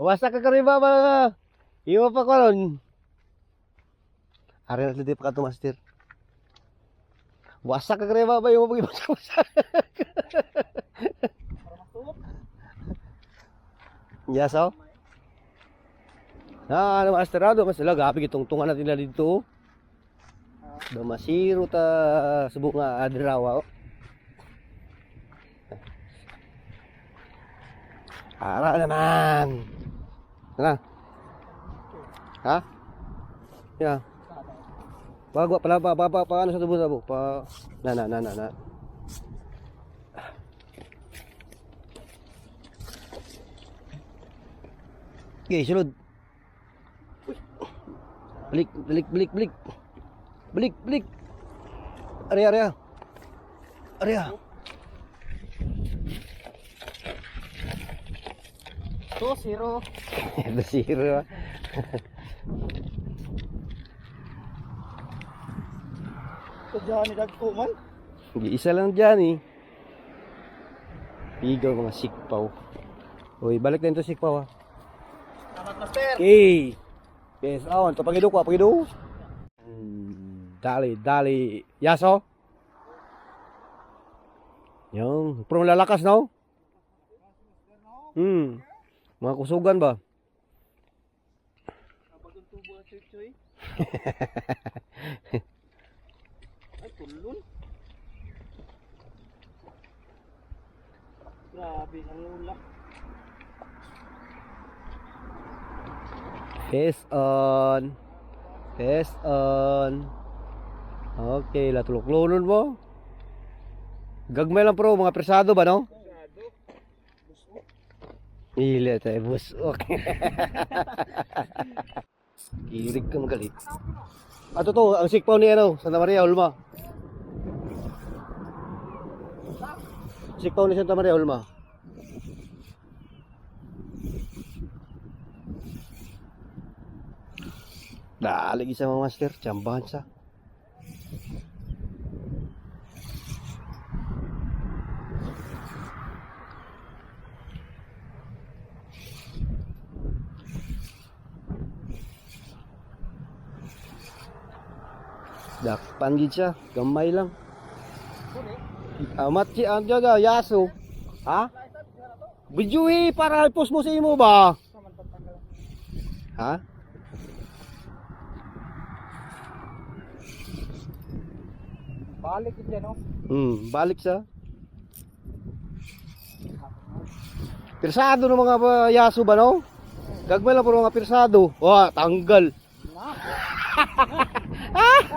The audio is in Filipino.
Wasa ka kariba ba? Iwa pa ko ron. Ari na hindi pa ka to, master. Wasa ka kariba ba? Iwa pa ko wasa. Yes, oh. Ah, ano master ano mas sila gapi itong tungan natin na dito. Do masiro ta subok nga adrawa. Oh. Ara naman. Ano? Ha? Ya. Bago pala pa pa pa, pa ano sa tubo sabo pa na na na na na. Okay, sunod. Balik, balik, balik, balik. Balik, balik. Area, area. Area. Two, zero. Basiro. Ito dyan ni Dagko man. Isa lang dyan eh. Pigaw mga sikpaw. Uy, balik na ito sikpaw ah. Salamat, Master. Okay. Yes, awan. Ito pagido ko, pagido. Hmm, Dali, dali. Yaso. Yung, pero lalakas no? Hmm. Mga kusugan ba? Bagong tubo ang choy-choy. Ay, kulun. Grabe, ang lula. Test on. Test on. Okay, latulok-lulon mo. Gagmay lang pro, mga persado ba no? Ili tayo, bus. Okay. Irig ka magalit. Ato to, ang sikpaw ni ano, Santa Maria Ulma. Sikpaw ni Santa Maria Ulma. Dali isa mga master, tsambahan sa. Dakpan gid siya, gamay lang. Amat si ang jaga yaso. Ha? Bijuhi para post mo sa imo ba? Ha? Balik ito no? Hmm, balik sa. Pirsado ng mga yaso ba no? Gagmay lang ng mga pirsado. Wah, tanggal.